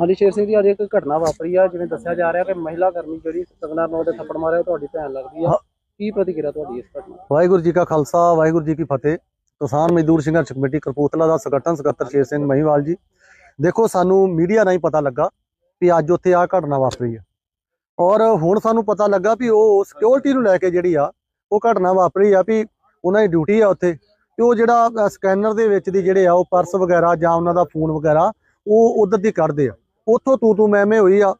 ਹਾਂਜੀ ਸ਼ੇਰ ਸਿੰਘ ਜੀ ਅੱਜ ਇੱਕ ਘਟਨਾ ਵਾਪਰੀ ਆ ਜਿਵੇਂ ਦੱਸਿਆ ਜਾ ਰਿਹਾ ਕਿ ਮਹਿਲਾ ਕਰਮੀ ਜਿਹੜੀ ਕੰਗਨਾ ਨੌ ਦੇ ਥੱਪੜ ਮਾਰਿਆ ਉਹ ਤੁਹਾਡੀ ਭੈਣ ਲੱਗਦੀ ਆ। ਕੀ ਪ੍ਰਤੀਕਿਰਿਆ ਤੁਹਾਡੀ ਇਸ ਘਟਨਾ? ਵਾਹਿਗੁਰੂ ਜੀ ਕਾ ਖਾਲਸਾ ਵਾਹਿਗੁਰੂ ਜੀ ਕੀ ਫਤਿਹ। ਕਿਸਾਨ ਮਜ਼ਦੂਰ ਸੰਘਰਸ਼ ਕਮੇਟੀ ਕਰਪੂਤਲਾ ਦਾ ਸੰਗਠਨ ਸਕੱਤਰ ਸ਼ੇਰ ਸਿੰਘ ਮਹੀਵਾਲ ਜੀ। ਦੇਖੋ ਸਾਨੂੰ ਮੀਡੀਆ ਰਾਹੀਂ ਪਤਾ ਲੱਗਾ ਕਿ ਅੱਜ ਉੱਥੇ ਆ ਘਟਨਾ ਵਾਪਰੀ ਆ। ਔਰ ਹੁਣ ਸਾਨੂੰ ਪਤਾ ਲੱਗਾ ਵੀ ਉਹ ਸਿਕਿਉਰਿਟੀ ਨੂੰ ਲੈ ਕੇ ਜਿਹੜੀ ਆ ਉਹ ਘਟਨਾ ਵਾਪਰੀ ਆ ਵੀ ਉਹਨਾਂ ਦੀ ਡਿਊਟੀ ਆ ਉੱਥੇ। ਤੇ ਉਹ ਜਿਹੜਾ ਸਕੈਨਰ ਦੇ ਵਿੱਚ ਦੀ ਜਿਹੜੇ ਆ ਉਹ ਪਰਸ ਵਗੈਰਾ ਜਾਂ ਉਹਨਾਂ ਦਾ ਫੋਨ ਵਗੈਰਾ ਉਹ ਉਧਰ ਦੀ ਕੱਢਦੇ ਆ। ਉੱਥੋਂ ਤੂੰ ਤੂੰ ਮੈਂ ਮੈਂ ਹੋਈ ਆ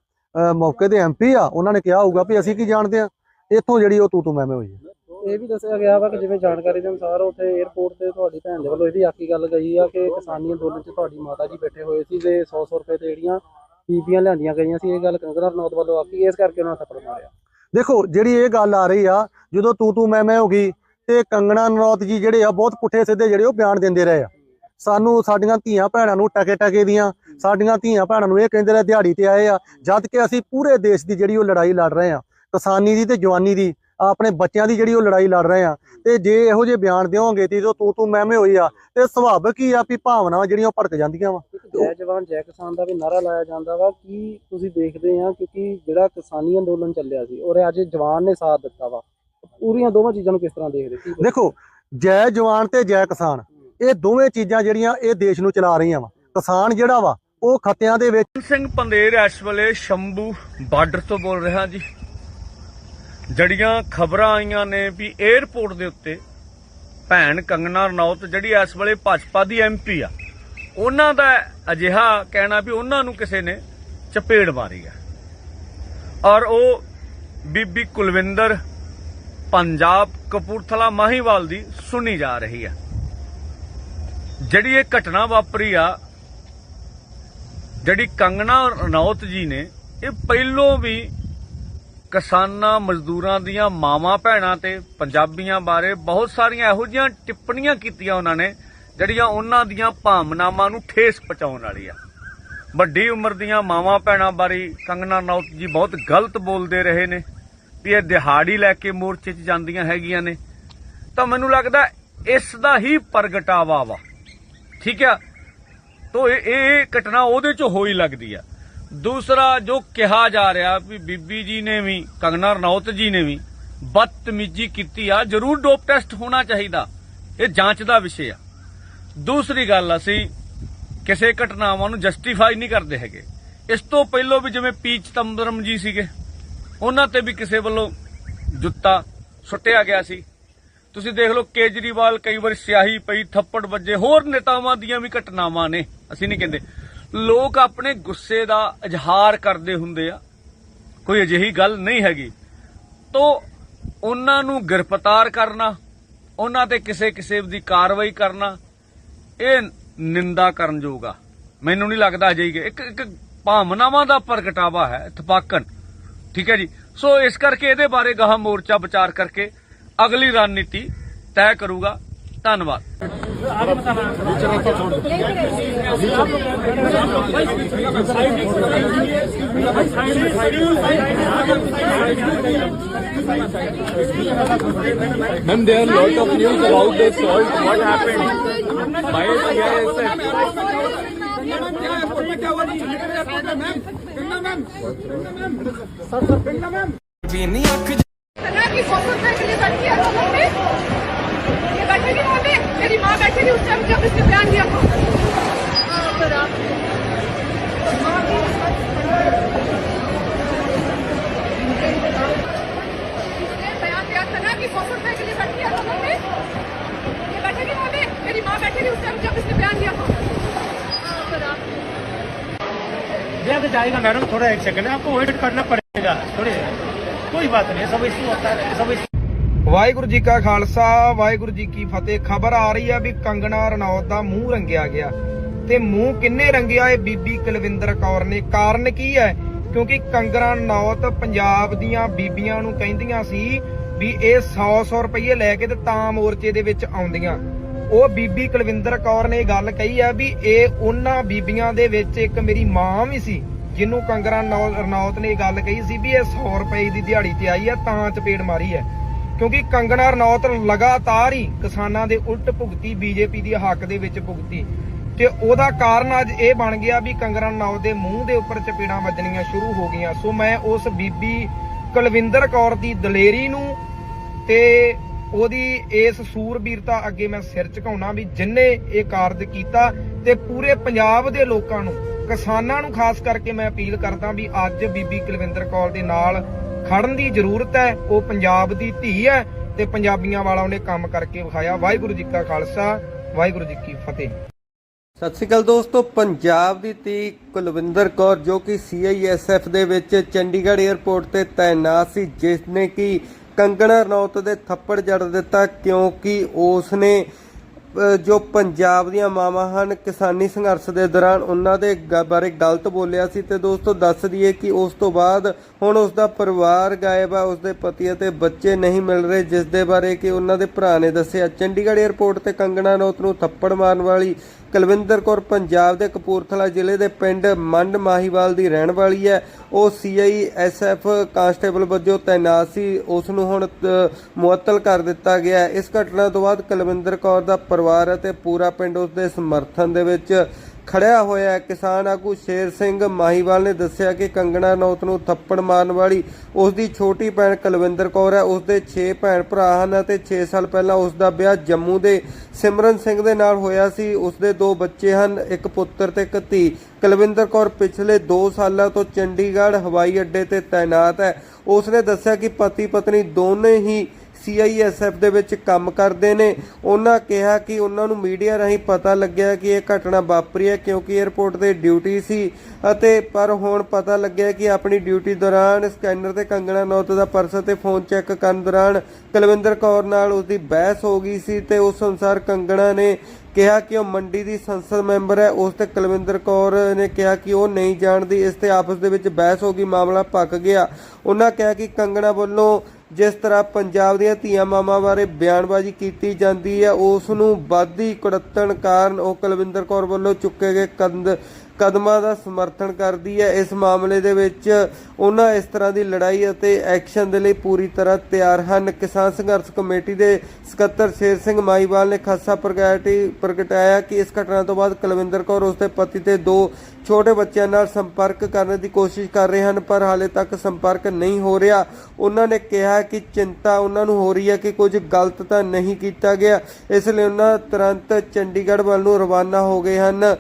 ਮੌਕੇ ਦੇ ਐਮਪੀ ਆ ਉਹਨਾਂ ਨੇ ਕਿਹਾ ਹੋਊਗਾ ਵੀ ਅਸੀਂ ਕੀ ਜਾਣਦੇ ਆ ਇੱਥੋਂ ਜਿਹੜੀ ਉਹ ਤੂੰ ਤੂੰ ਮੈਂ ਮੈਂ ਹੋਈ ਆ। ਇਹ ਵੀ ਦੱਸਿਆ ਗਿਆ ਵਾ ਕਿ ਜਿਵੇਂ ਜਾਣਕਾਰੀ ਦੇ ਅਨੁਸਾਰ ਉੱਥੇ 에ਅਰਪੋਰਟ ਤੇ ਤੁਹਾਡੀ ਭੈਣ ਦੇ ਵੱਲੋਂ ਇਹ ਵੀ ਆਖੀ ਗੱਲ ਗਈ ਆ ਕਿ ਕਿਸਾਨੀ ਅੰਦੋਲਨ 'ਚ ਤੁਹਾਡੀ ਮਾਤਾ ਜੀ ਬੈਠੇ ਹੋਏ ਸੀ ਤੇ 100 100 ਰੁਪਏ ਤੇ ਜਿਹੜੀਆਂ ਬੀਬੀਆਂ ਲਿਆਂਦੀਆਂ ਗਈਆਂ ਸੀ ਇਹ ਗੱਲ ਕੰਗਨਾ ਰਣੌਤ ਵੱਲੋਂ ਆਖੀ ਇਸ ਕਰਕੇ ਉਹਨਾਂ ਥੱਪੜ ਮਾਰਿਆ। ਦੇਖੋ ਜਿਹੜੀ ਇਹ ਗੱਲ ਆ ਰਹੀ ਆ ਜਦੋਂ ਤੂੰ ਤੂੰ ਮੈਂ ਮੈਂ ਹੋ ਗਈ ਤੇ ਕੰਗਣਾ ਨਰੌਤ ਜੀ ਜਿਹੜੇ ਆ ਬਹੁਤ ਪੁੱਠੇ ਸਿੱਧੇ ਜਿਹੜੇ ਉਹ ਬਿਆਨ ਦਿੰਦੇ ਰਹੇ ਆ। ਸਾਨੂੰ ਸਾਡੀਆਂ ਧੀਆਂ ਭੈਣਾਂ ਨੂੰ ਟਕੇ ਟਕੇ ਦੀਆਂ ਸਾਡੀਆਂ ਧੀਆਂ ਭੈਣਾਂ ਨੂੰ ਇਹ ਕਹਿੰਦੇ ਰਹੇ ਦਿਹਾੜੀ ਤੇ ਆਏ ਆ ਜਦ ਕਿ ਅਸੀਂ ਪੂਰੇ ਦੇਸ਼ ਦੀ ਜਿਹੜੀ ਉਹ ਲੜਾਈ ਲੜ ਰਹੇ ਆ ਕਿਸਾਨੀ ਦੀ ਤੇ ਜਵਾਨੀ ਦੀ ਆਪਣੇ ਬੱਚਿਆਂ ਦੀ ਜਿਹੜੀ ਉਹ ਲੜਾਈ ਲੜ ਰਹੇ ਆ। ਤੇ ਜੇ ਇਹੋ ਜਿਹੇ ਬਿਆਨ ਦਿਓਗੇ ਤੇ ਜਦੋਂ ਤੂੰ ਤੂੰ ਮੈਂ ਮੈਂ ਹੋਈ ਆ ਤੇ ਸੁਭਾਵਿਕ ਹੀ ਆ ਵੀ ਭਾਵਨਾਵਾਂ ਜਿਹੜੀਆਂ ਉਹ ਭੜਕ ਜਾਂਦੀਆਂ ਵਾ। ਜੈ ਜਵਾਨ ਜੈ ਕਿਸਾਨ ਦਾ ਵੀ ਨਾਰਾ ਲਾਇਆ ਜਾਂਦਾ ਵਾ ਕੀ ਤੁਸੀਂ ਦੇਖਦੇ ਆ ਕਿਉਂਕਿ ਜਿਹੜਾ ਕਿਸਾਨੀ ਅੰਦੋਲਨ ਚੱਲਿਆ ਸੀ ਔਰ ਅੱਜ ਜਵਾਨ ਨੇ ਸਾਥ ਦਿੱਤਾ ਵਾ। ਪੂਰੀਆਂ ਦੋਵਾਂ ਚੀਜ਼ਾਂ ਨੂੰ ਕਿਸ ਤਰ੍ਹਾਂ ਦੇਖਦੇ ਦੇਖੋ ਜੈ ਜਵਾਨ ਤੇ ਜੈ ਕਿਸਾਨ ਇਹ ਦੋਵੇਂ ਚੀਜ਼ਾਂ ਜਿਹੜੀਆਂ ਇਹ ਦੇਸ਼ ਨੂੰ ਚਲਾ ਰਹੀਆਂ ਵਾ। ਕਿਸਾਨ ਜਿਹੜਾ ਵਾ, ਉਹ ਖੱਤਿਆਂ ਦੇ ਵਿੱਚ ਸਿੰਘ ਪੰਦੇਰ ਇਸ ਵੇਲੇ ਸ਼ੰਭੂ ਬਾਰਡਰ ਤੋਂ ਬੋਲ ਰਿਹਾ ਜੀ। ਜੜੀਆਂ ਖਬਰਾਂ ਆਈਆਂ ਨੇ ਵੀ 에ਅਰਪੋਰਟ ਦੇ ਉੱਤੇ ਭੈਣ ਕੰਗਨਾ ਰਣੌਤ ਜਿਹੜੀ ਇਸ ਵੇਲੇ ਭਾਜਪਾ ਦੀ ਐਮਪੀ ਆ। ਉਹਨਾਂ ਦਾ ਅਜਿਹਾ ਕਹਿਣਾ ਵੀ ਉਹਨਾਂ ਨੂੰ ਕਿਸੇ ਨੇ ਚਪੇੜ ਮਾਰੀ ਆ। ਔਰ ਉਹ ਬੀਬੀ ਕੁਲਵਿੰਦਰ, ਪੰਜਾਬ ਕਪੂਰਥਲਾ ਮਾਹੀਵਾਲ ਦੀ ਸੁਣੀ ਜਾ ਰਹੀ ਹੈ ਜਿਹੜੀ ਇਹ ਘਟਨਾ ਵਾਪਰੀ ਆ, ਜਿਹੜੀ ਕੰਗਣਾ ਰਣੌਤ ਜੀ ਨੇ, ਇਹ ਪਹਿਲੋਂ ਵੀ ਕਿਸਾਨਾਂ, ਮਜ਼ਦੂਰਾਂ ਦੀਆਂ ਮਾਵਾਂ ਭੈਣਾਂ ਤੇ ਪੰਜਾਬੀਆਂ ਬਾਰੇ ਬਹੁਤ ਸਾਰੀਆਂ ਇਹੋ ਜਿਹੀਆਂ ਟਿੱਪਣੀਆਂ ਕੀਤੀਆਂ ਉਹਨਾਂ ਨੇ, ਜਿਹੜੀਆਂ ਉਹਨਾਂ ਦੀਆਂ ਭਾਵਨਾਵਾਂ ਨੂੰ ਠੇਸ ਪਹੁੰਚਾਉਣ ਵਾਲੀ ਆ। ਵੱਡੀ ਉਮਰ ਦੀਆਂ ਮਾਵਾਂ ਭੈਣਾਂ ਬਾਰੇ ਕੰਗਣਾ, ਰਣੌਤ ਜੀ ਬਹੁਤ ਗਲਤ ਬੋਲਦੇ ਰਹੇ ਨੇ, ਵੀ ਇਹ ਦਿਹਾੜੀ ਲੈ ਕੇ ਮੋਰਚੇ 'ਚ ਜਾਂਦੀਆਂ ਹੈਗੀਆਂ ਨੇ। ਤਾਂ ਮੈਨੂੰ ਲੱਗਦਾ ਇਸ ਦਾ ਹੀ ਪ੍ਰਗਟਾਵਾ ਵਾ। ਠੀਕ ਆ? ਤੋ ਇਹ ਘਟਨਾ ਉਹਦੇ ਚ ਹੋਈ ਲੱਗਦੀ ਆ। ਦੂਸਰਾ ਜੋ ਕਿਹਾ ਜਾ ਰਿਹਾ ਵੀ ਬੀਬੀ ਜੀ ਨੇ ਵੀ, ਕੰਗਨਾ ਰਣੌਤ ਜੀ ਨੇ ਵੀ ਬਦਤਮੀਜੀ ਕੀਤੀ ਆ। ਜ਼ਰੂਰ ਡੋਪ ਟੈਸਟ ਹੋਣਾ ਚਾਹੀਦਾ। ਇਹ ਜਾਂਚ ਦਾ ਵਿਸ਼ੇ ਆ। ਦੂਸਰੀ ਗੱਲ, ਅਸੀਂ ਕਿਸੇ ਘਟਨਾਵਾਂ ਨੂੰ ਜਸਟੀਫਾਈ ਨਹੀਂ ਕਰਦੇ ਹੈਗੇ। ਇਸ ਤੋਂ ਪਹਿਲਾਂ ਵੀ ਜਿਵੇਂ ਪੀ ਚਿਦੰਬਰਮ ਜੀ ਸੀਗੇ, ਉਹਨਾਂ ਤੇ ਵੀ ਕਿਸੇ ਵੱਲੋਂ ਜੁੱਤਾ ਸੁੱਟਿਆ ਗਿਆ ਸੀ। ਤੁਸੀਂ ਦੇਖ ਲਓ, ਕੇਜਰੀਵਾਲ ਕਈ ਵਾਰ ਸਿਆਹੀ ਪਈ, ਥੱਪੜ ਵੱਜੇ, ਹੋਰ ਨੇਤਾਵਾਂ ਦੀਆਂ ਵੀ ਘਟਨਾਵਾਂ ਨੇ, ਅਸੀਂ ਨਹੀਂ ਕਹਿੰਦੇ। ਲੋਕ ਆਪਣੇ ਗੁੱਸੇ ਦਾ ਇਜ਼ਹਾਰ ਕਰਦੇ ਹੁੰਦੇ ਆ, ਕੋਈ ਅਜਿਹੀ ਗੱਲ ਨਹੀਂ ਹੈਗੀ। ਤੋਂ ਉਹਨਾਂ ਨੂੰ ਗ੍ਰਿਫਤਾਰ ਕਰਨਾ, ਉਹਨਾਂ ਤੇ ਕਿਸੇ ਕਿਸੇ ਦੀ ਕਾਰਵਾਈ ਕਰਨਾ, ਇਹ ਨਿੰਦਾ ਕਰਨਯੋਗ ਆ। ਮੈਨੂੰ ਨਹੀਂ ਲੱਗਦਾ ਅਜਿਹੀ ਇੱਕ ਇੱਕ ਭਾਵਨਾਵਾਂ ਦਾ ਪ੍ਰਗਟਾਵਾ ਹੈ ਥਪਾਕਨ ਠੀਕ ਹੈ ਜੀ? ਸੋ ਇਸ ਕਰਕੇ ਇਹਦੇ ਬਾਰੇ ਗਾਹ ਮੋਰਚਾ ਵਿਚਾਰ ਕਰਕੇ अगली रणनीति तय करूँगा। धन्यवाद। Ma'am they are lot of news about this assault what happened by क्या हुआ मैम मैम मैम कि के लिए बैठी है पे। ये बैठेगी वहाँ पे। मेरी माँ था। हाँ, बयान दिया था ना कि फ़ोटो के लिए बैठी है मेरी माँ बैठेगी उस टाइम जब इसने बयान दिया था। हाँ, आप- ब्याह तो जाएगा मैडम थोड़ा एक सेकंड आपको वेट करना पड़ेगा थोड़ी कोई बात नहीं सब इशू होता है सब इशू ਵਾਹਿਗੁਰੂ ਜੀ ਕਾ ਖਾਲਸਾ ਵਾਹਿਗੁਰੂ ਜੀ ਕੀ ਫਤਿਹ ਖਬਰ ਆ ਰਹੀ ਆ ਵੀ ਕੰਗਣਾ ਰਣੌਤ ਦਾ ਮੂੰਹ ਰੰਗਿਆ ਗਿਆ ਤੇ ਮੂੰਹ ਕਿੰਨੇ ਰੰਗਿਆ ਇਹ ਬੀਬੀ ਕੁਲਵਿੰਦਰ ਕੌਰ ਨੇ ਕਾਰਨ ਕੀ ਹੈ ਕਿਉਂਕਿ ਕੰਗਣਾ ਰਣੌਤ ਪੰਜਾਬ ਦੀਆਂ ਬੀਬੀਆਂ ਨੂੰ ਕਹਿੰਦੀਆਂ ਸੀ ਵੀ ਇਹ 100-100 ਰੁਪਏ ਲੈ ਕੇ ਤੇ ਤਾਂ ਮੋਰਚੇ ਦੇ ਵਿੱਚ ਆਉਂਦੀਆਂ ਉਹ ਬੀਬੀ ਕੁਲਵਿੰਦਰ ਕੌਰ ਨੇ ਇਹ ਗੱਲ ਕਹੀ ਆ ਵੀ ਇਹ ਉਹਨਾਂ ਬੀਬੀਆਂ ਦੇ ਵਿੱਚ ਇੱਕ ਮੇਰੀ ਮਾਂ ਵੀ ਸੀ ਜਿਹਨੂੰ ਕੰਗਣਾ ਰਣੌਤ ਨੇ ਇਹ ਗੱਲ ਕਹੀ ਸੀ ਵੀ ਇਹ 100 ਰੁਪਏ ਦੀ ਦਿਹਾੜੀ ਤੇ ਆਈ ਆ, ਤਾਂ ਚਪੇੜ ਮਾਰੀ ਹੈ। ਕਿਉਂਕਿ ਕੰਗਣਾ ਰਣੌਤ ਲਗਾਤਾਰ ਹੀ ਕਿਸਾਨਾਂ ਦੇ ਉਲਟ ਭੁਗਤੀ, ਬੀਜੇਪੀ ਦੀ ਹੱਕ ਦੇ ਵਿੱਚ ਭੁਗਤੀ। ਤੇ ਉਹਦਾ ਕਾਰਨ ਅੱਜ ਇਹ ਬਣ ਗਿਆ ਵੀ ਕੰਗਣਾ ਰਣੌਤ ਦੇ ਮੂੰਹ ਦੇ ਉੱਪਰ ਚਪੇੜਾਂ ਵੱਜਣੀਆਂ ਸ਼ੁਰੂ ਹੋ ਗਈਆਂ। ਸੋ ਮੈਂ ਉਸ ਬੀਬੀ ਕੁਲਵਿੰਦਰ ਕੌਰ ਦੀ ਦਲੇਰੀ ਨੂੰ ਤੇ ਉਹਦੀ ਇਸ ਸੂਰਬੀਰਤਾ ਅੱਗੇ ਮੈਂ ਸਿਰ ਝੁਕਾਉਣਾ ਵੀ ਜਿਨਨੇ ਇਹ ਕਾਰਜ ਕੀਤਾ ਤੇ ਪੂਰੇ ਪੰਜਾਬ ਦੇ ਲੋਕਾਂ ਨੂੰ ਕਿਸਾਨਾਂ ਨੂੰ ਖਾਸ ਕਰਕੇ ਮੈਂ ਅਪੀਲ ਕਰਦਾ ਵੀ ਅੱਜ ਬੀਬੀ ਕੁਲਵਿੰਦਰ ਕੌਰ ਦੇ ਨਾਲ ਖੜਨ ਦੀ ਜ਼ਰੂਰਤ ਹੈ, ਉਹ ਪੰਜਾਬ ਦੀ ਧੀ ਹੈ ਤੇ ਪੰਜਾਬੀਆਂ ਵਾਲਾ ਉਹਨੇ ਕੰਮ ਕਰਕੇ ਵਿਖਾਇਆ। ਵਾਹਿਗੁਰੂ ਜੀ ਕਾ ਖਾਲਸਾ, ਵਾਹਿਗੁਰੂ ਜੀ ਕੀ ਫਤਿਹ। ਸਤਿ ਸ਼੍ਰੀ ਅਕਾਲ ਦੋਸਤੋ, ਪੰਜਾਬ ਦੀ ਧੀ ਕੁਲਵਿੰਦਰ ਕੌਰ ਜੋ ਕਿ ਸੀਆਈਐਸਐਫ ਦੇ ਵਿੱਚ ਚੰਡੀਗੜ੍ਹ 에ਅਰਪੋਰਟ ਤੇ ਤਾਇਨਾਤ ਸੀ ਜਿਸ ਨੇ ਕਿ ਕੰਗਣਾ ਰਣੌਤ ਦੇ ਥੱਪੜ ਜੜ ਦਿੱਤਾ, ਕਿਉਂਕਿ ਉਸ ਨੇ ਜੋ ਪੰਜਾਬ ਦੀਆਂ ਮਾਵਾਂ ਹਨ, ਕਿਸਾਨੀ ਸੰਘਰਸ਼ ਦੇ ਦੌਰਾਨ ਉਹਨਾਂ ਦੇ ਗ- ਬਾਰੇ ਗਲਤ ਬੋਲਿਆ ਸੀ ਤੇ ਦੋਸਤੋ ਦੱਸ ਦਈਏ ਕਿ ਉਸ ਤੋਂ ਬਾਅਦ ਹੁਣ ਉਸ ਦਾ ਪਰਿਵਾਰ ਗਾਇਬ ਆ ਉਸ ਦੇ ਪਤੀ ਅਤੇ ਬੱਚੇ ਨਹੀਂ ਮਿਲ ਰਹੇ ਜਿਸ ਦੇ ਬਾਰੇ ਕਿ ਉਹਨਾਂ ਦੇ ਭਰਾ ਨੇ ਦੱਸਿਆ। ਚੰਡੀਗੜ੍ਹ 에ਅਰਪੋਰਟ ਤੇ ਕੰਗਣਾ ਰਣੌਤ ਨੂੰ ਥੱਪੜ ਮਾਰਨ ਵਾਲੀ ਕੁਲਵਿੰਦਰ ਕੌਰ ਪੰਜਾਬ ਦੇ ਕਪੂਰਥਲਾ ਜ਼ਿਲ੍ਹੇ ਦੇ ਪਿੰਡ ਮੰਡ ਮਾਹੀਵਾਲ ਦੀ ਰਹਿਣ ਵਾਲੀ ਹੈ। ਉਹ ਸੀਆਈਐਸਐਫ ਕਾਂਸਟੇਬਲ ਵਜੋਂ ਤਾਇਨਾਤ ਸੀ। ਉਸ ਨੂੰ ਹੁਣ ਮੁਅੱਤਲ ਕਰ ਦਿੱਤਾ ਗਿਆ ਇਸ ਘਟਨਾ ਤੋਂ ਬਾਅਦ ਕੁਲਵਿੰਦਰ ਕੌਰ ਦਾ ਪਰਿਵਾਰ ਅਤੇ ਪੂਰਾ ਪਿੰਡ ਉਸ ਦੇ ਸਮਰਥਨ ਦੇ ਵਿੱਚ ਖੜਿਆ ਹੋਇਆ ਕਿਸਾਨ ਆਗੂ ਸ਼ੇਰ ਸਿੰਘ ਮਾਹੀਵਾਲ ਨੇ ਦੱਸਿਆ ਕਿ ਕੰਗਣਾ ਨੌਤ ਨੂੰ ਥੱਪੜ ਮਾਰਨ ਵਾਲੀ ਉਸ ਦੀ ਛੋਟੀ ਭੈਣ ਕੁਲਵਿੰਦਰ ਕੌਰ ਹੈ। ਉਸ ਦੇ 6 ਭੈਣ ਭਰਾ ਹਨ ਅਤੇ 6 ਸਾਲ ਪਹਿਲਾਂ ਉਸ ਦਾ ਵਿਆਹ ਜੰਮੂ ਦੇ ਸਿਮਰਨ ਸਿੰਘ ਦੇ ਨਾਲ ਹੋਇਆ ਸੀ। ਉਸ ਦੇ ਦੋ ਬੱਚੇ ਹਨ, ਇੱਕ ਪੁੱਤਰ ਤੇ ਇੱਕ ਧੀ। ਕੁਲਵਿੰਦਰ ਕੌਰ ਪਿਛਲੇ 2 ਸਾਲਾਂ ਤੋਂ ਚੰਡੀਗੜ੍ਹ ਹਵਾਈ ਅੱਡੇ ਤੇ ਤਾਇਨਾਤ ਹੈ। ਉਸ ਨੇ ਦੱਸਿਆ ਕਿ ਪਤੀ ਪਤਨੀ ਦੋਨੇ ਹੀ ਸੀਆਈਐਸਐਫ ਦੇ ਵਿੱਚ ਕੰਮ ਕਰਦੇ ਨੇ। ਉਹਨਾਂ ਕਿਹਾ ਕਿ ਉਹਨਾਂ ਨੂੰ ਮੀਡੀਆ ਰਾਹੀਂ ਪਤਾ ਲੱਗਿਆ ਕਿ ਇਹ ਘਟਨਾ ਵਾਪਰੀ ਹੈ ਕਿਉਂਕਿ 에ਅਰਪੋਰਟ ਤੇ ਡਿਊਟੀ ਸੀ ਅਤੇ ਪਰ ਹੁਣ ਪਤਾ ਲੱਗਿਆ ਕਿ ਆਪਣੀ ਡਿਊਟੀ ਦੌਰਾਨ ਸਕੈਨਰ ਤੇ ਕੰਗਣਾ ਨੌਤ ਦਾ ਪਰਸ ਤੇ ਫੋਨ ਚੈੱਕ ਕਰਨ ਦੌਰਾਨ ਕੁਲਵਿੰਦਰ ਕੌਰ ਨਾਲ ਉਸ ਦੀ ਬਹਿਸ ਹੋ ਗਈ ਸੀ ਤੇ ਉਸ ਅਨੁਸਾਰ ਕੰਗਣਾ ਨੇ ਕਿਹਾ ਕਿ ਉਹ ਮੰਡੀ ਦੀ ਸੰਸਦ ਮੈਂਬਰ ਹੈ। ਉਸ ਤੇ ਕੁਲਵਿੰਦਰ ਕੌਰ ਨੇ ਕਿਹਾ ਕਿ ਉਹ ਨਹੀਂ ਜਾਣਦੀ। ਇਸ ਤੇ ਆਪਸ ਦੇ ਵਿੱਚ ਬਹਿਸ ਹੋ ਗਈ। ਮਾਮਲਾ ਪੱਕ ਗਿਆ। ਉਹਨਾਂ ਕਿਹਾ ਕਿ ਕੰਗਣਾ ਵੱਲੋਂ ਜਿਸ ਤਰ੍ਹਾਂ ਪੰਜਾਬ ਦੀਆਂ ਧੀਆਂ ਮਾਵਾਂ ਬਾਰੇ ਬਿਆਨਬਾਜ਼ੀ ਕੀਤੀ ਜਾਂਦੀ ਹੈ, ਉਸ ਨੂੰ ਵਾਧੀ ਕੁੜੱਤਣ ਕਾਰਨ ਉਹ ਕੁਲਵਿੰਦਰ ਕੌਰ ਵੱਲੋਂ ਚੁੱਕੇ ਗਏ ਕਦਮ ਕਦਮਾਂ ਦਾ ਸਮਰਥਨ ਕਰਦੀ ਹੈ। ਇਸ ਮਾਮਲੇ ਦੇ ਵਿੱਚ ਉਹਨਾਂ ਇਸ ਤਰ੍ਹਾਂ ਦੀ ਲੜਾਈ ਅਤੇ ਐਕਸ਼ਨ ਦੇ ਲਈ ਪੂਰੀ ਤਰ੍ਹਾਂ ਤਿਆਰ ਹਨ। ਕਿਸਾਨ ਸੰਘਰਸ਼ ਕਮੇਟੀ ਦੇ ਸਕੱਤਰ ਸ਼ੇਰ ਸਿੰਘ ਮਾਈਵਾਲ ਨੇ ਖਾਸਾ ਪ੍ਰਗਟੀ ਪ੍ਰਗਟਾਇਆ ਕਿ ਇਸ ਘਟਨਾ ਤੋਂ ਬਾਅਦ ਕੁਲਵਿੰਦਰ ਕੌਰ ਉਸ ਦੇ ਪਤੀ ਤੇ ਦੋ ਛੋਟੇ ਬੱਚਿਆਂ ਨਾਲ ਸੰਪਰਕ ਕਰਨ ਦੀ ਕੋਸ਼ਿਸ਼ ਕਰ ਰਹੇ ਹਨ, ਪਰ ਹਾਲੇ ਤੱਕ ਸੰਪਰਕ ਨਹੀਂ ਹੋ ਰਿਹਾ। ਉਹਨਾਂ ਨੇ ਕਿਹਾ ਕਿ ਚਿੰਤਾ ਉਹਨਾਂ ਨੂੰ ਹੋ ਰਹੀ ਹੈ ਕਿ ਕੁਝ ਗਲਤ ਤਾਂ ਨਹੀਂ ਕੀਤਾ ਗਿਆ। ਇਸ ਲਈ ਉਹਨਾਂ ਤੁਰੰਤ ਚੰਡੀਗੜ੍ਹ ਵੱਲ ਨੂੰ ਰਵਾਨਾ ਹੋ ਗਏ ਹਨ।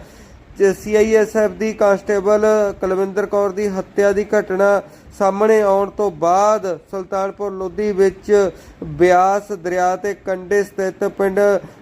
ਸੀਆਈਐਸਐਫ ਦੀ ਕਾਂਸਟੇਬਲ ਕੁਲਵਿੰਦਰ ਕੌਰ ਦੀ ਹੱਤਿਆ ਦੀ ਘਟਨਾ ਸਾਹਮਣੇ ਆਉਣ ਤੋਂ ਬਾਅਦ ਸੁਲਤਾਨਪੁਰ ਲੋਧੀ ਵਿੱਚ ਬਿਆਸ ਦਰਿਆ ਤੇ ਕੰਢੇ ਸਥਿਤ ਪਿੰਡ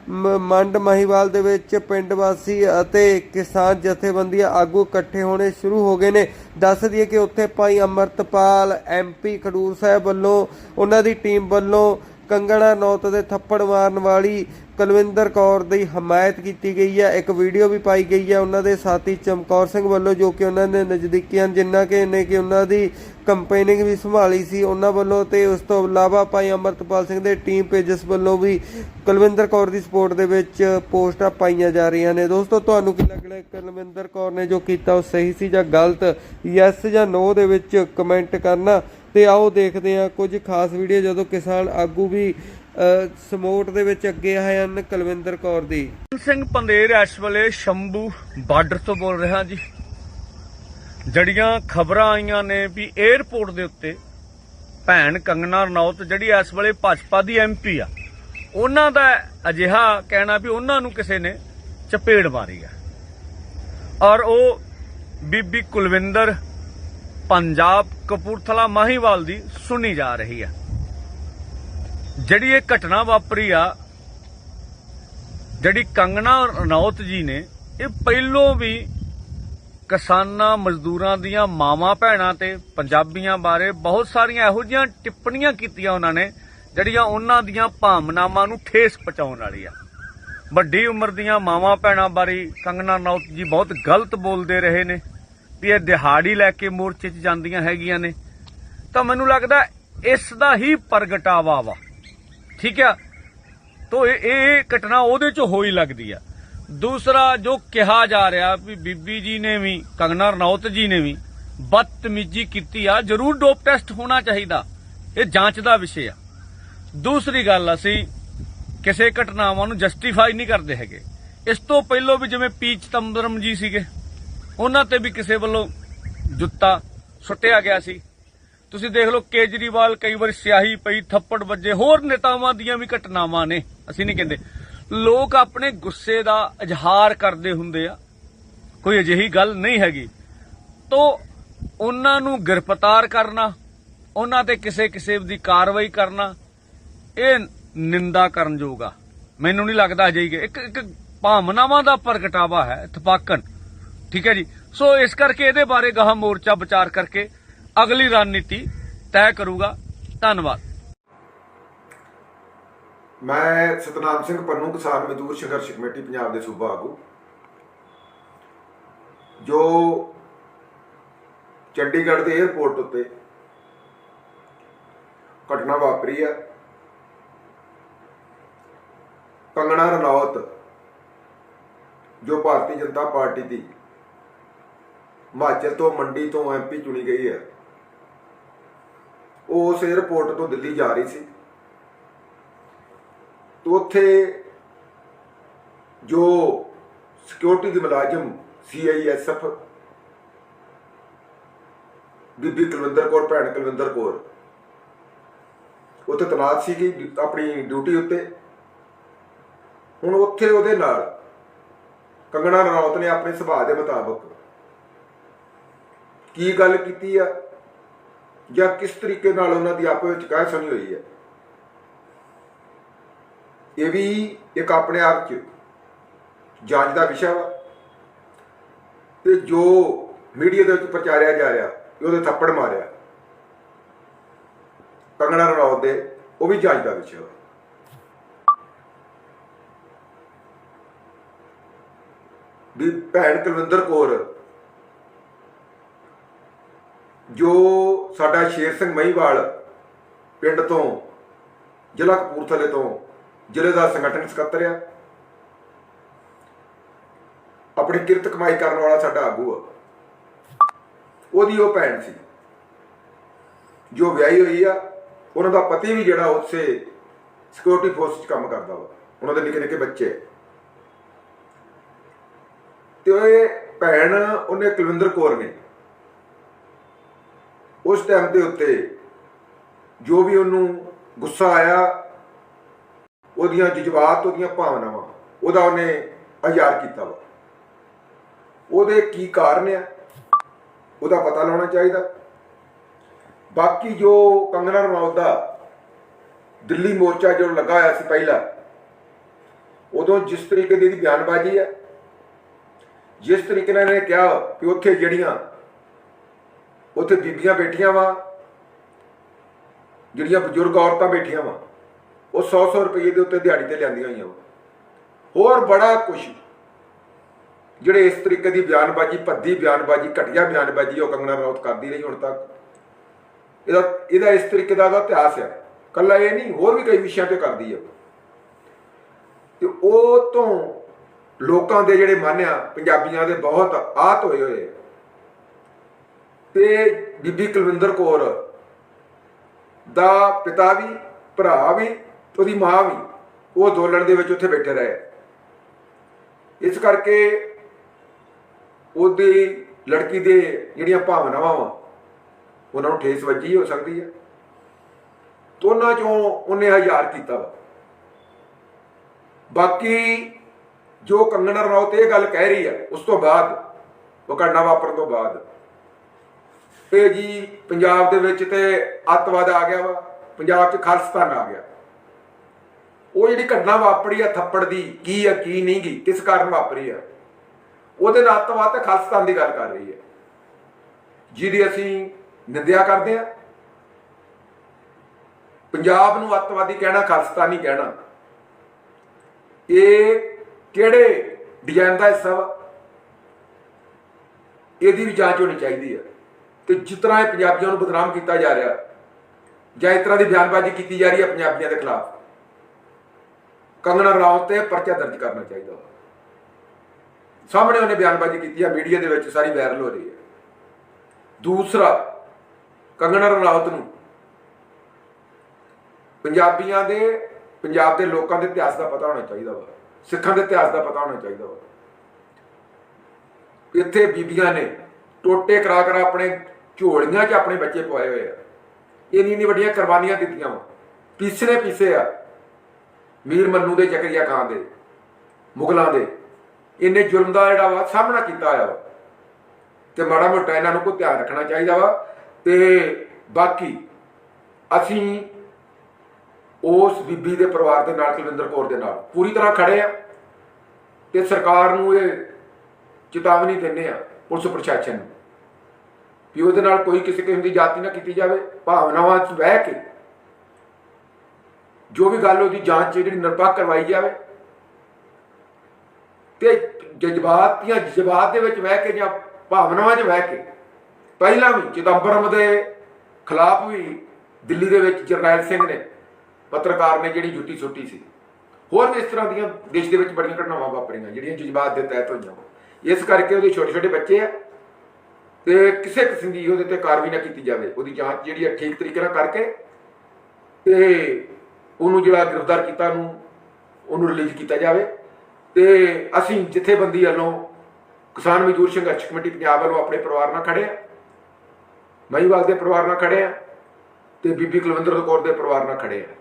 ਮ- ਮੰਡ ਮਹੀਵਾਲ ਦੇ ਵਿੱਚ ਪਿੰਡ ਵਾਸੀ ਅਤੇ ਕਿਸਾਨ ਜਥੇਬੰਦੀਆਂ ਆਗੂ ਇਕੱਠੇ ਹੋਣੇ ਸ਼ੁਰੂ ਹੋ ਗਏ ਨੇ। ਦੱਸ ਦਈਏ ਕਿ ਉੱਥੇ ਭਾਈ ਅਮਰਤਪਾਲ ਐਮਪੀ ਖਡੂਰ ਸਾਹਿਬ ਵੱਲੋਂ, ਉਹਨਾਂ ਦੀ ਟੀਮ ਵੱਲੋਂ ਕੰਗਣਾ ਨੌਤ ਦੇ ਥੱਪੜ ਮਾਰਨ ਵਾਲੀ ਕੁਲਵਿੰਦਰ ਕੌਰ ਦੀ ਹਮਾਇਤ ਕੀਤੀ ਗਈ ਹੈ। ਇੱਕ ਵੀਡੀਓ ਵੀ ਪਾਈ ਗਈ ਹੈ ਉਹਨਾਂ ਦੇ ਸਾਥੀ ਚਮਕੌਰ ਸਿੰਘ ਵੱਲੋਂ, ਜੋ ਕਿ ਉਹਨਾਂ ਦੇ ਨਜ਼ਦੀਕੀ ਹਨ ਜਿੰਨਾ ਕਿ ਨੇ ਕਿ ਉਹਨਾਂ ਦੀ ਕੰਪੇਨਿੰਗ ਵੀ ਸੰਭਾਲੀ ਸੀ, ਉਹਨਾਂ ਵੱਲੋਂ ਤੇ ਉਸ ਤੋਂ ਇਲਾਵਾ ਭਾਈ ਅਮਰਤਪਾਲ ਸਿੰਘ ਦੇ ਟੀਮ ਪੇਜਸ ਵੱਲੋਂ ਵੀ ਕੁਲਵਿੰਦਰ ਕੌਰ ਦੀ ਸਪੋਰਟ ਦੇ ਵਿੱਚ ਪੋਸਟਾਂ ਪਾਈਆਂ ਜਾ ਰਹੀਆਂ ਨੇ। ਦੋਸਤੋ, ਤੁਹਾਨੂੰ ਕੀ ਲੱਗਣਾ ਕੁਲਵਿੰਦਰ ਕੌਰ ਨੇ ਜੋ ਕੀਤਾ, ਉਹ ਸਹੀ ਸੀ ਜਾਂ ਗਲਤ? ਯੈਸ ਜਾਂ ਨੋ ਦੇ ਵਿੱਚ ਕਮੈਂਟ ਕਰਨਾ। ਤੇ ਆਓ ਦੇਖਦੇ ਹਾਂ ਕੁਝ ਖਾਸ ਵੀਡੀਓ ਜਦੋਂ ਕਿਸਾਨ ਆਗੂ ਵੀ ਸਮੋਟ ਦੇ ਵਿੱਚ ਅੱਗੇ ਆਏ ਹਨ ਕੁਲਵਿੰਦਰ ਕੌਰ ਦੀ। ਸਿੰਘ ਪੰਦੇਰ ਇਸ ਵੇਲੇ ਸ਼ੰਭੂ ਬਾਰਡਰ ਤੋਂ ਬੋਲ ਰਿਹਾ ਜੀ। ਜੜੀਆਂ ਖਬਰਾਂ ਆਈਆਂ ਨੇ ਵੀ 에ਅਰਪੋਰਟ ਦੇ ਉੱਤੇ ਭੈਣ ਕੰਗਨਾ ਰਣੌਤ ਜਿਹੜੀ ਇਸ ਵੇਲੇ ਭਾਜਪਾ ਦੀ ਐਮਪੀ ਆ, ਉਹਨਾਂ ਦਾ ਅਜਿਹਾ ਕਹਿਣਾ ਵੀ ਉਹਨਾਂ ਨੂੰ ਕਿਸੇ ਨੇ ਚਪੇੜ ਮਾਰੀ ਆ। ਔਰ ਉਹ ਬੀਬੀ ਕੁਲਵਿੰਦਰ ਪੰਜਾਬ ਕਪੂਰਥਲਾ ਮਾਹੀਵਾਲ ਦੀ ਸੁਣੀ ਜਾ ਰਹੀ ਆ। ਜਿਹੜੀ ਇਹ ਘਟਨਾ ਵਾਪਰੀ ਆ, ਜਿਹੜੀ ਕੰਗਣਾ ਰਣੌਤ ਜੀ ਨੇ, ਇਹ ਪਹਿਲੋਂ ਵੀ ਕਿਸਾਨਾਂ, ਮਜ਼ਦੂਰਾਂ ਦੀਆਂ ਮਾਵਾਂ ਭੈਣਾਂ ਤੇ ਪੰਜਾਬੀਆਂ ਬਾਰੇ ਬਹੁਤ ਸਾਰੀਆਂ ਇਹੋ ਜਿਹੀਆਂ ਟਿੱਪਣੀਆਂ ਕੀਤੀਆਂ ਉਹਨਾਂ ਨੇ, ਜਿਹੜੀਆਂ ਉਹਨਾਂ ਦੀਆਂ ਭਾਵਨਾਵਾਂ ਨੂੰ ਠੇਸ ਪਹੁੰਚਾਉਣ ਵਾਲੀ ਆ। ਵੱਡੀ ਉਮਰ ਦੀਆਂ ਮਾਵਾਂ ਭੈਣਾਂ ਬਾਰੇ ਕੰਗਣਾ, ਰਣੌਤ ਜੀ ਬਹੁਤ ਗਲਤ ਬੋਲਦੇ ਰਹੇ ਨੇ, ਵੀ ਇਹ ਦਿਹਾੜੀ ਲੈ ਕੇ ਮੋਰਚੇ 'ਚ ਜਾਂਦੀਆਂ ਹੈਗੀਆਂ ਨੇ। ਤਾਂ ਮੈਨੂੰ ਲੱਗਦਾ ਇਸ ਦਾ ਹੀ ਪ੍ਰਗਟਾਵਾ ਵਾ। ਠੀਕ ਆ? ਤੋ ਇਹ ਇਹ ਘਟਨਾ ਉਹਦੇ ਚ ਹੋਈ ਲੱਗਦੀ ਆ। ਦੂਸਰਾ ਜੋ ਕਿਹਾ ਜਾ ਰਿਹਾ ਵੀ ਬੀਬੀ ਜੀ ਨੇ ਵੀ ਕੰਗਨਾ ਰਣੌਤ ਜੀ ਨੇ ਵੀ ਬਦਤਮੀਜੀ ਕੀਤੀ ਆ। ਜ਼ਰੂਰ ਡੋਪ ਟੈਸਟ ਹੋਣਾ ਚਾਹੀਦਾ। ਇਹ ਜਾਂਚ ਦਾ ਵਿਸ਼ੇ ਆ। ਦੂਸਰੀ ਗੱਲ ਅਸੀਂ ਕਿਸੇ ਘਟਨਾਵਾਂ ਨੂੰ ਜਸਟੀਫਾਈ ਨਹੀਂ ਕਰਦੇ ਹੈਗੇ। ਇਸ ਤੋਂ ਪਹਿਲਾਂ ਵੀ ਜਿਵੇਂ ਪੀ ਚਿਦੰਬਰਮ ਜੀ ਸੀਗੇ, ਉਹਨਾਂ ਤੇ ਵੀ ਕਿਸੇ ਵੱਲੋਂ ਜੁੱਤਾ ਸੁੱਟਿਆ ਗਿਆ ਸੀ। ਤੁਸੀਂ ਦੇਖ ਲਓ, ਕੇਜਰੀਵਾਲ ਕਈ ਵਾਰ ਸਿਆਹੀ ਪਈ, ਥੱਪੜ ਵੱਜੇ, ਹੋਰ ਨੇਤਾਵਾਂ ਦੀਆਂ ਵੀ ਘਟਨਾਵਾਂ ਨੇ, ਅਸੀਂ ਨਹੀਂ ਕਹਿੰਦੇ। ਲੋਕ ਆਪਣੇ ਗੁੱਸੇ ਦਾ ਇਜ਼ਹਾਰ ਕਰਦੇ ਹੁੰਦੇ ਆ, ਕੋਈ ਅਜਿਹੀ ਗੱਲ ਨਹੀਂ ਹੈਗੀ। ਤੋਂ ਉਹਨਾਂ ਨੂੰ ਗ੍ਰਿਫਤਾਰ ਕਰਨਾ, ਉਹਨਾਂ ਤੇ ਕਿਸੇ ਕਿਸੇ ਦੀ ਕਾਰਵਾਈ ਕਰਨਾ, ਇਹ ਨਿੰਦਾ ਕਰਨਯੋਗ ਆ। ਮੈਨੂੰ ਨਹੀਂ ਲੱਗਦਾ ਅਜਿਹੀ ਇੱਕ ਇੱਕ ਭਾਵਨਾਵਾਂ ਦਾ ਪ੍ਰਗਟਾਵਾ ਹੈ ਥਪਾਕਣ ਠੀਕ ਹੈ ਜੀ? ਸੋ ਇਸ ਕਰਕੇ ਇਹਦੇ ਬਾਰੇ ਗਾਹ ਮੋਰਚਾ ਵਿਚਾਰ ਕਰਕੇ ਅਗਲੀ ਰਣਨੀਤੀ ਤੈਅ ਕਰੂਗਾ। ਧੰਨਵਾਦ। ਮੈਂ ਸਤਨਾਮ ਸਿੰਘ ਪੰਨੂ, ਕਿਸਾਨ ਮਜ਼ਦੂਰ ਸੰਘਰਸ਼ ਕਮੇਟੀ, ਪੰਜਾਬ ਦੇ ਸੂਬਾ ਆਗੂ। ਜੋ ਚੰਡੀਗੜ੍ਹ ਦੇ 에ਅਰਪੋਰਟ ਉੱਤੇ ਘਟਨਾ ਵਾਪਰੀ ਆ ਕੰਗਣਾ ਰਣੌਤ, ਜੋ ਭਾਰਤੀ ਜਨਤਾ ਪਾਰਟੀ ਦੀ ਹਿਮਾਚਲ ਤੋਂ ਮੰਡੀ ਤੋਂ ਐਮਪੀ ਚੁਣੀ ਗਈ ਹੈ। ਉਸ 에ਅਰਪੋਰਟ ਤੋਂ ਦਿੱਲੀ ਜਾ ਰਹੀ ਸੀ। ਤੇ ਉੱਥੇ ਜੋ ਸਿਕਿਉਰਿਟੀ ਦੇ ਮੁਲਾਜ਼ਮ ਸੀਆਈਐਸਐਫ ਬੀਬੀ ਕੁਲਵਿੰਦਰ ਕੌਰ, ਭੈਣ ਕੁਲਵਿੰਦਰ ਕੌਰ, ਉੱਥੇ ਤਨਾਤ ਸੀਗੀ ਆਪਣੀ ਡਿਊਟੀ ਉੱਤੇ। ਹੁਣ ਉੱਥੇ ਉਹਦੇ ਨਾਲ ਕੰਗਣਾ ਰਣੌਤ ਨੇ ਆਪਣੇ ਸੁਭਾਅ ਦੇ ਮੁਤਾਬਕ ਕੀ ਗੱਲ ਕੀਤੀ ਆ? ਜਾਂ ਕਿਸ ਤਰੀਕੇ ਨਾਲ ਉਹਨਾਂ ਦੀ ਆਪਸ ਵਿੱਚ ਕਹਿ ਸੁਣੀ ਹੋਈ ਹੈ? ਇਹ ਵੀ ਇੱਕ ਆਪਣੇ ਆਪ 'ਚ ਜਾਂਚ ਦਾ ਵਿਸ਼ਾ ਵਾ। ਤੇ ਜੋ ਮੀਡੀਆ ਦੇ ਵਿੱਚ ਪ੍ਰਚਾਰਿਆ ਜਾ ਰਿਹਾ ਉਹਦੇ ਥੱਪੜ ਮਾਰਿਆ। ਕੰਗਣਾ ਰਣੌਤ ਦੇ, ਉਹ ਵੀ ਜਾਂਚ ਦਾ ਵਿਸ਼ਾ ਵਾ। ਵੀ ਭੈਣ ਕੁਲਵਿੰਦਰ ਕੌਰ ਜੋ ਸਾਡਾ ਸ਼ੇਰ ਸਿੰਘ ਮਹੀਵਾਲ ਪਿੰਡ ਤੋਂ ਜ਼ਿਲ੍ਹਾ ਕਪੂਰਥਲੇ ਤੋਂ ਜ਼ਿਲ੍ਹੇ ਦਾ ਸੰਗਠਨ ਸਕੱਤਰ ਆ। ਆਪਣੀ ਕਿਰਤ ਕਮਾਈ ਕਰਨ ਵਾਲਾ ਸਾਡਾ ਆਗੂ ਆ। ਉਹਦੀ ਉਹ ਭੈਣ ਸੀ। ਜੋ ਵਿਆਹੀ ਹੋਈ ਆ, ਉਹਨਾਂ ਦਾ ਪਤੀ ਵੀ ਜਿਹੜਾ ਉਸੇ ਸਿਕਿਉਰਿਟੀ ਫੋਰਸ 'ਚ ਕੰਮ ਕਰਦਾ ਵਾ। ਉਹਨਾਂ ਦੇ ਨਿੱਕੇ ਨਿੱਕੇ ਬੱਚੇ। ਤੇ ਉਹ ਭੈਣ ਉਹਨੇ ਕੁਲਵਿੰਦਰ ਕੌਰ ਨੇ ਉਸ ਟਾਈਮ ਦੇ ਉੱਤੇ ਜੋ ਵੀ ਉਹਨੂੰ ਗੁੱਸਾ ਆਇਆ, ਉਹਦੀਆਂ ਜਜ਼ਬਾਤ, ਉਹਦੀਆਂ ਭਾਵਨਾਵਾਂ, ਉਹਦਾ ਉਹਨੇ ਅਜ਼ਾਹਰ ਕੀਤਾ ਵਾ। ਉਹਦੇ ਕੀ ਕਾਰਨ ਆ, ਉਹਦਾ ਪਤਾ ਲਾਉਣਾ ਚਾਹੀਦਾ। ਬਾਕੀ ਜੋ ਕੰਗਨਾ ਰਣੌਤ ਦਾ ਦਿੱਲੀ ਮੋਰਚਾ ਜੋ ਲੱਗਾ ਹੋਇਆ ਸੀ ਪਹਿਲਾਂ, ਉਦੋਂ ਜਿਸ ਤਰੀਕੇ ਦੀ ਇਹਦੀ ਬਿਆਨਬਾਜ਼ੀ ਆ, ਜਿਸ ਤਰੀਕੇ ਨਾਲ ਇਹਨੇ ਕਿਹਾ ਕਿ ਉੱਥੇ ਜਿਹੜੀਆਂ ਉੱਥੇ ਬੀਬੀਆਂ ਬੈਠੀਆਂ ਵਾ, ਜਿਹੜੀਆਂ ਬਜ਼ੁਰਗ ਔਰਤਾਂ ਬੈਠੀਆਂ ਵਾ, ਉਹ 100-100 ਰੁਪਏ ਦੇ ਉੱਤੇ ਦਿਹਾੜੀ ਤੇ ਲਿਆਂਦੀਆਂ ਹੋਈਆਂ ਵਾ। ਹੋਰ ਬੜਾ ਕੁਝ ਜਿਹੜੇ ਇਸ ਤਰੀਕੇ ਦੀ ਬਿਆਨਬਾਜ਼ੀ, ਭੱਦੀ ਬਿਆਨਬਾਜ਼ੀ, ਘਟੀਆ ਬਿਆਨਬਾਜ਼ੀ ਉਹ ਕੰਗਣਾ ਰਣੌਤ ਕਰਦੀ ਰਹੀ ਹੁਣ ਤੱਕ। ਇਹਦਾ ਇਹਦਾ ਇਸ ਤਰੀਕੇ ਦਾ ਉਹਦਾ ਇਤਿਹਾਸ ਹੈ। ਕੱਲਾ ਇਹ ਨਹੀਂ, ਹੋਰ ਵੀ ਕਈ ਵਿਸ਼ਿਆਂ ਤੇ ਕਰਦੀ ਹੈ। ਤੇ ਉਹ ਤੋਂ ਲੋਕਾਂ ਦੇ ਜਿਹੜੇ ਮਨ ਆ ਪੰਜਾਬੀਆਂ ਦੇ ਬਹੁਤ ਆਹਤ ਹੋਏ ਹੋਏ ਆ। ਤੇ ਬੀਬੀ ਕੁਲਵਿੰਦਰ ਕੌਰ ਦਾ ਪਿਤਾ ਵੀ, ਭਰਾ ਵੀ ਉਹਦੀ ਮਾਂ ਵੀ ਉਹ ਅੰਦੋਲਨ ਦੇ ਵਿੱਚ ਉੱਥੇ ਬੈਠੇ ਰਹੇ। ਇਸ ਕਰਕੇ ਉਹਦੀ ਲੜਕੀ ਦੇ ਜਿਹੜੀਆਂ ਭਾਵਨਾਵਾਂ ਵਾ, ਉਹਨਾਂ ਨੂੰ ਠੇਸ ਵੱਜੀ ਹੋ ਸਕਦੀ ਹੈ ਦੋਨਾਂ ਚੋਂ ਉਹਨੇ ਹਜ਼ਾਰ ਕੀਤਾ ਵਾ। ਬਾਕੀ ਜੋ ਕੰਗਣਾ ਰਣੌਤ ਇਹ ਗੱਲ ਕਹਿ ਰਹੀ ਹੈ ਉਸ ਤੋਂ ਬਾਅਦ, ਉਹ ਘਟਨਾ ਵਾਪਰਨ ਤੋਂ ਬਾਅਦ ਇਹ ਜੀ ਪੰਜਾਬ ਦੇ ਵਿੱਚ ਤੇ ਅੱਤਵਾਦ ਆ ਗਿਆ ਵਾ, ਪੰਜਾਬ 'ਚ ਖਾਲਿਸਤਾਨ ਆ ਗਿਆ। ਉਹ ਜਿਹੜੀ ਘਟਨਾ ਵਾਪਰੀ ਆ ਥੱਪੜ ਦੀ, ਕੀ ਆ, ਕੀ ਨਹੀਂ ਗੀ, ਕਿਸ ਕਾਰਨ ਵਾਪਰੀ ਆ? ਉਹਦੇ ਨਾਲ ਅੱਤਵਾਦ ਤੇ ਖਾਲਿਸਤਾਨ ਦੀ ਗੱਲ ਕਰ ਰਹੀ ਹੈ ਜਿਹਦੀ ਅਸੀਂ ਨਿੰਦਿਆ ਕਰਦੇ ਆ। ਪੰਜਾਬ ਨੂੰ ਅੱਤਵਾਦੀ ਕਹਿਣਾ, ਖਾਲਿਸਤਾਨੀ ਕਹਿਣਾ। ਇਹ ਕਿਹੜੇ ਡਿਜ਼ਾਈਨ ਦਾ ਹਿੱਸਾ ਵਾ? ਇਹਦੀ ਵੀ ਜਾਂਚ ਹੋਣੀ ਚਾਹੀਦੀ ਹੈ ਤੇ ਜਿਸ ਤਰ੍ਹਾਂ ਇਹ ਪੰਜਾਬੀਆਂ ਨੂੰ ਬਦਨਾਮ ਕੀਤਾ ਜਾ ਰਿਹਾ ਜਾਂ ਇਸ ਤਰ੍ਹਾਂ ਦੀ ਬਿਆਨਬਾਜ਼ੀ ਕੀਤੀ ਜਾ ਰਹੀ ਹੈ ਪੰਜਾਬੀਆਂ ਦੇ ਖਿਲਾਫ, ਕੰਗਣਾ ਰਣੌਤ ਤੇ ਪਰਚਾ ਦਰਜ ਕਰਨਾ ਚਾਹੀਦਾ ਵਾ। ਸਾਹਮਣੇ ਉਹਨੇ ਬਿਆਨਬਾਜ਼ੀ ਕੀਤੀ ਆ ਮੀਡੀਆ ਦੇ ਵਿੱਚ ਸਾਰੀ ਵਾਇਰਲ ਹੋ ਰਹੀ ਹੈ ਦੂਸਰਾ, ਕੰਗਣਾ ਰਣੌਤ ਨੂੰ ਪੰਜਾਬੀਆਂ ਦੇ, ਪੰਜਾਬ ਦੇ ਲੋਕਾਂ ਦੇ ਇਤਿਹਾਸ ਦਾ ਪਤਾ ਹੋਣਾ ਚਾਹੀਦਾ ਵਾ, ਸਿੱਖਾਂ ਦੇ ਇਤਿਹਾਸ ਦਾ ਪਤਾ ਹੋਣਾ ਚਾਹੀਦਾ ਵਾ ਇੱਥੇ ਬੀਬੀਆਂ ਨੇ ਟੋਟੇ ਕਰਾ ਕਰਾ ਆਪਣੇ ਝੋਲੀਆਂ 'ਚ ਆਪਣੇ ਬੱਚੇ ਪਵਾਏ ਹੋਏ ਆ। ਇੰਨੀ ਇੰਨੀ ਵੱਡੀਆਂ ਕੁਰਬਾਨੀਆਂ ਦਿੱਤੀਆਂ ਵਾ। ਪੀਸਰੇ ਪੀਸੇ ਆ। ਮੀਰ ਮੰਨੂ ਦੇ ਚੱਕਰੀਆ ਖਾਨ ਦੇ, ਮੁਗਲਾਂ ਦੇ। ਇੰਨੇ ਜ਼ੁਲਮ ਦਾ ਜਿਹੜਾ ਵਾ, ਸਾਹਮਣਾ ਕੀਤਾ ਹੋਇਆ ਵਾ। ਤੇ ਮਾੜਾ ਮੋਟਾ ਇਹਨਾਂ ਨੂੰ ਕੋਈ ਧਿਆਨ ਰੱਖਣਾ ਚਾਹੀਦਾ ਵਾ। ਤੇ ਬਾਕੀ ਅਸੀਂ ਉਸ ਬੀਬੀ ਦੇ ਪਰਿਵਾਰ ਦੇ ਨਾਲ, ਕੁਲਵਿੰਦਰ ਕੌਰ ਦੇ ਨਾਲ ਪੂਰੀ ਤਰ੍ਹਾਂ ਖੜੇ ਆ। ਤੇ ਸਰਕਾਰ ਨੂੰ ਇਹ ਚੇਤਾਵਨੀ ਦਿੰਦੇ ਆ, ਪੁਲਿਸ ਪ੍ਰਸ਼ਾਸਨ ਨੂੰ। ਵੀ ਉਹਦੇ ਨਾਲ ਕੋਈ ਕਿਸੇ ਕਿਸਮ ਦੀ ਜਾਤੀ ਨਾ ਕੀਤੀ ਜਾਵੇ, ਭਾਵਨਾਵਾਂ 'ਚ ਬਹਿ ਕੇ। ਜੋ ਵੀ ਗੱਲ ਉਹਦੀ ਜਾਂਚ ਜਿਹੜੀ ਨਿਰਪੱਖ ਕਰਵਾਈ ਜਾਵੇ। ਤੇ ਜਜ਼ਬਾਤ ਜਾਂ ਜਜ਼ਬਾਤ ਦੇ ਵਿੱਚ ਬਹਿ ਕੇ ਜਾਂ ਭਾਵਨਾਵਾਂ 'ਚ ਬਹਿ ਕੇ, ਪਹਿਲਾਂ ਵੀ ਚਿਦੰਬਰਮ ਦੇ ਖਿਲਾਫ ਵੀ ਦਿੱਲੀ ਦੇ ਵਿੱਚ ਜਰਨੈਲ ਸਿੰਘ ਨੇ ਪੱਤਰਕਾਰ ਨੇ ਜਿਹੜੀ ਜੁੱਤੀ ਸੁੱਟੀ ਸੀ। ਹੋਰ ਵੀ ਇਸ ਤਰ੍ਹਾਂ ਦੀਆਂ ਦੇਸ਼ ਦੇ ਵਿੱਚ ਬੜੀਆਂ ਘਟਨਾਵਾਂ ਵਾਪਰੀਆਂ, ਜਿਹੜੀਆਂ ਜਜ਼ਬਾਤ ਦੇ ਤਹਿਤ ਹੋਈਆਂ। ਇਸ ਕਰਕੇ ਉਹਦੇ ਛੋਟੇ ਛੋਟੇ ਬੱਚੇ ਆ। ਤੇ ਕਿਸੇ ਕਿਸਮ ਦੀ ਉਹਦੇ ਤੇ ਕਾਰਵਾਈ ਨਾ ਕੀਤੀ ਜਾਵੇ। ਉਹਦੀ ਜਾਂਚ ਜਿਹੜੀ ਹੈ ਠੀਕ ਤਰੀਕੇ ਨਾਲ ਕਰਕੇ ਤੇ ਉਹਨੂੰ ਜਿਹੜਾ ਗ੍ਰਿਫਤਾਰ ਕੀਤਾ ਨੂੰ, ਉਹਨੂੰ ਰਿਲੀਜ਼ ਕੀਤਾ ਜਾਵੇ। ਤੇ ਅਸੀਂ ਜਥੇਬੰਦੀ ਵੱਲੋਂ ਕਿਸਾਨ ਮਜ਼ਦੂਰ ਸੰਘਰਸ਼ ਕਮੇਟੀ ਪੰਜਾਬ ਵੱਲੋਂ ਆਪਣੇ ਪਰਿਵਾਰ ਨਾਲ ਖੜੇ ਆ ਮਹੀਵਾਲ ਦੇ ਪਰਿਵਾਰ ਨਾਲ ਖੜੇ ਆ ਤੇ ਬੀਬੀ ਕੁਲਵਿੰਦਰ ਕੌਰ ਦੇ ਪਰਿਵਾਰ ਨਾਲ ਖੜੇ ਆ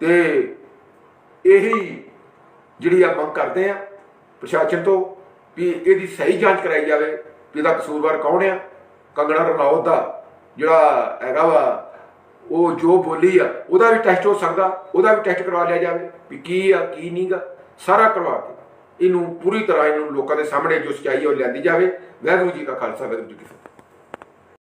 ਤੇ ਇਹੀ ਜਿਹੜੀ ਆ ਮੰਗ ਕਰਦੇ ਆ ਪ੍ਰਸ਼ਾਸਨ ਤੋਂ ਵੀ ਇਹਦੀ ਸਹੀ ਜਾਂਚ ਕਰਾਈ ਜਾਵੇ। ਵੀ ਇਹਦਾ ਕਸੂਰਵਾਰ ਕੌਣ ਆ? ਕੰਗਣਾ ਰਣੌਤ ਦਾ ਜਿਹੜਾ ਹੈਗਾ ਵਾ, ਉਹ ਜੋ ਬੋਲੀ ਆ, ਉਹਦਾ ਵੀ ਟੈਸਟ ਹੋ ਸਕਦਾ, ਉਹਦਾ ਵੀ ਟੈਸਟ ਕਰਵਾ ਲਿਆ ਜਾਵੇ ਵੀ ਕੀ ਆ, ਕੀ ਨਹੀਂਗਾ ਸਾਰਾ ਕਰਵਾ ਕੇ ਇਹਨੂੰ ਪੂਰੀ ਤਰ੍ਹਾਂ ਇਹਨੂੰ ਲੋਕਾਂ ਦੇ ਸਾਹਮਣੇ ਜੋ ਸਚਾਈ ਉਹ ਲਿਆਂਦੀ ਜਾਵੇ। ਵਾਹਿਗੁਰੂ ਜੀ ਕਾ ਖਾਲਸਾ, ਵਾਹਿਗੁਰੂ ਜੀ ਕੀ ਫਤਿਹ।